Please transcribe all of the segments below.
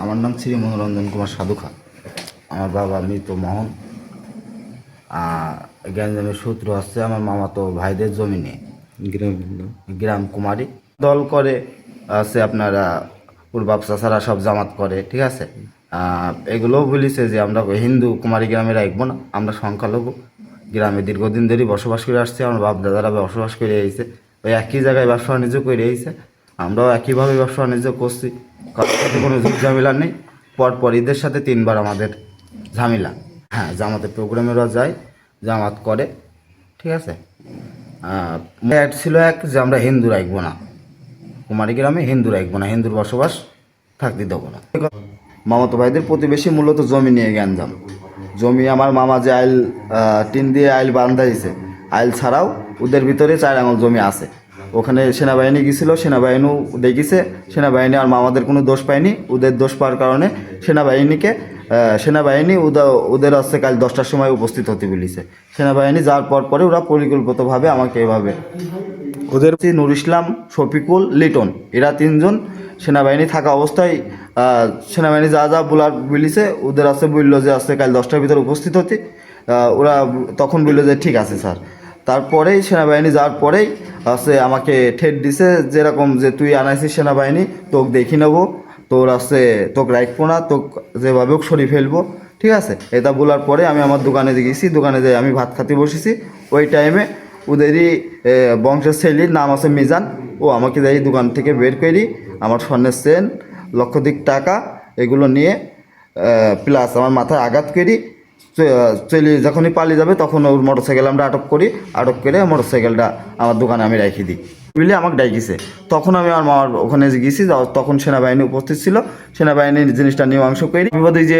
আমার নাম শ্রী মনোরঞ্জন কুমার সাধুখা। আমার বাবা মৃত মোহন। আর গ্যাঞ্জামের সূত্র আসছে আমার মামাতো ভাইদের জমিনে। গ্রামের নাম গ্রাম কুমারী। দল করে আছে আপনারা পূর্বাপ চাষারা সব জামাত করে ঠিক আছে? এগুলোও বলিছে যে আমরা হিন্দু কুমারী গ্রামে রাখব না আমরা সংখ্যালঘু। গ্রামে দীর্ঘদিন ধরেই বসবাস করে আসছি আমার বাপ দাদারা বসবাস করে এসেছে। ওই একই জায়গায় ব্যবসা বাণিজ্য করে এসেছে। আমরাও একইভাবে ব্যবসা বাণিজ্য করছি। কারোর সাথে কোনো ঝামেলা নেই। পরপর ঈদের সাথে তিনবার আমাদের ঝামেলা। হ্যাঁ জামাতের প্রোগ্রামেরও যায়, জামাত করে, ঠিক আছে? এক ছিল এক যে আমরা হিন্দু রাখব না। কুমারী গ্রামে হিন্দু রাখব না, হিন্দুর বসবাস থাকতে দেবো না। মামাতো ভাইদের প্রতিবেশী মূলত জমি নিয়ে গ্যাঞ্জাম। জমি আমার মামা যে আইল টিন দিয়ে আইল বান্ধা দিয়েছে আইল ছাড়াও ওদের ভিতরে চার আঙুল জমি আছে। ওখানে সেনাবাহিনী গেছিল সেনাবাহিনীও দেখিছে। সেনাবাহিনী আর মামাদের কোনো দোষ পায়নি। ওদের দোষ পাওয়ার কারণে সেনাবাহিনীকে সেনাবাহিনী ওদের ওদের হচ্ছে কাল দশটার সময় উপস্থিত হতে বলেছে। সেনাবাহিনী যাওয়ার পর পরে ওরা পরিকল্পিতভাবে আমাকে এভাবে ওদের হচ্ছে নুর ইসলাম শফিকুল লিটন এরা তিনজন সেনাবাহিনী থাকা অবস্থায় সেনাবাহিনী যা যা বলার বলিছে ওদের আছে বলল যে আজকে কাল দশটার ভিতরে উপস্থিত হতে। ওরা তখন বলল যে ঠিক আছে স্যার। তারপরেই সেনাবাহিনী যাওয়ার পরেই আছে আমাকে ঠেট দিছে, যেরকম যে তুই আনাইছিস সেনাবাহিনী, তোকে দেখি নেব। তোর আছে তোকে রাখব না, তোকে যেভাবে হোক সরিয়ে ফেলব, ঠিক আছে? এটা বলার পরে আমি আমার দোকানে গেছি, দোকানে যাই আমি ভাত খাতে বসেছি, ওই টাইমে ওদেরই বংশের ছেলের নাম আছে মিজান। ও আমাকে যাই দোকান থেকে বের করি, আমার স্বর্ণের সেন লক্ষাধিক টাকা, এগুলো নিয়ে প্লাস আমার মাথায় আঘাত করি চলে যখনই পালিয়ে যাবে তখন ওর মোটরসাইকেল আমরা আটক করি, আটক করে মোটরসাইকেলটা আমার দোকানে আমি রেখে দিই। বুঝলি আমাকে ডাকিছে। তখন আমি আমার মামার ওখানে গেছি তখন সেনাবাহিনী উপস্থিত ছিল। সেনাবাহিনীর জিনিসটা মীমাংস করি বিপদে যে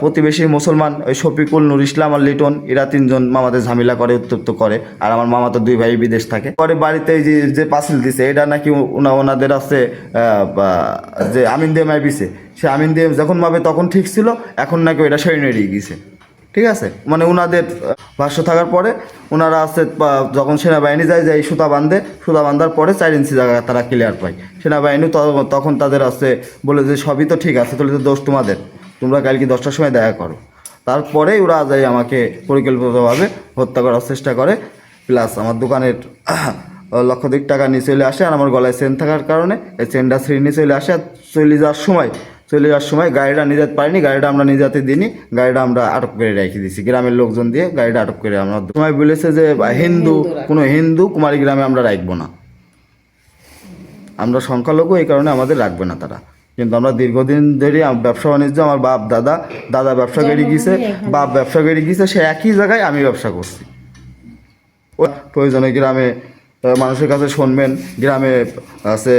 প্রতিবেশী মুসলমান, ওই শফিকুল, নুর ইসলাম আর লিটন, এরা তিনজন মামাদের ঝামেলা করে, উত্তপ্ত করে। আর আমার মামা তো দুই ভাই বিদেশ থাকে। পরে বাড়িতে এই যে যে পাসিল দিছে, এটা নাকি ওনা ওনাদের আছে যে আমিন দিয়ে মাইপিছে। সে আমিন দিয়ে যখন মাপে তখন ঠিক ছিল, এখন নাকি ওইটা সরিয়ে নিয়ে গিয়েছে ঠিক আছে? মানে ওনাদের ভাষ্য থাকার পরে ওনারা আছে যখন সেনাবাহিনী যায় যে এই সুতা বাঁধে, সুতা বাঁধার পরে চার ইঞ্চি জায়গা তারা ক্লিয়ার পায়। সেনাবাহিনী তখন তাদের আছে বলে যে সবই তো ঠিক আছে, তাহলে তো দোষ তোমাদের। তোমরা কালকে দশটার সময় দেখা করো। তারপরেই ওরা যাই আমাকে পরিকল্পিতভাবে হত্যা করার চেষ্টা করে। প্লাস আমার দোকানের লক্ষাধিক টাকা নিয়ে চলে আসে, আর আমার গলায় চেন থাকার কারণে, এই চেনটা ছিঁড়ে নিয়ে চলে আসে। আর চলে যাওয়ার সময় চলে যাওয়ার সময় গাড়িটা নিয়ে যেতে পারিনি গাড়িটা আমরা নিয়ে যেতে দিইনি গাড়িটা আমরা আটক করে রেখে দিয়েছি। গ্রামের লোকজন দিয়ে গাড়িটা আটক করে আমরা সময় বলেছে যে হিন্দু কোনো হিন্দু কুমারী গ্রামে আমরা রাখব না। আমরা সংখ্যালঘু এই কারণে আমাদের রাখবে না তারা। কিন্তু আমরা দীর্ঘদিন ধরে ব্যবসা বাণিজ্য আমার বাপ দাদা দাদা ব্যবসা করে গিয়েছে বাপ ব্যবসা করে গিয়েছে সে একই জায়গায় আমি ব্যবসা করছি। ও প্রয়োজনে গ্রামে মানুষের কাছে শুনবেন গ্রামে আছে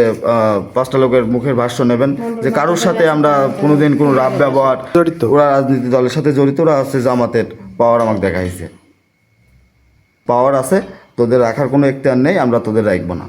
পাঁচটা লোকের মুখের ভাষ্য নেবেন যে কারোর সাথে আমরা কোনোদিন কোনো রাব ব্যবহার জড়িত। ওরা রাজনীতি দলের সাথে জড়িত ওরা আছে জামাতের পাওয়ার আমাকে দেখাইছে। পাওয়ার আছে তোদের রাখার কোনো এখতিয়ার নেই আমরা তোদের রাখব না।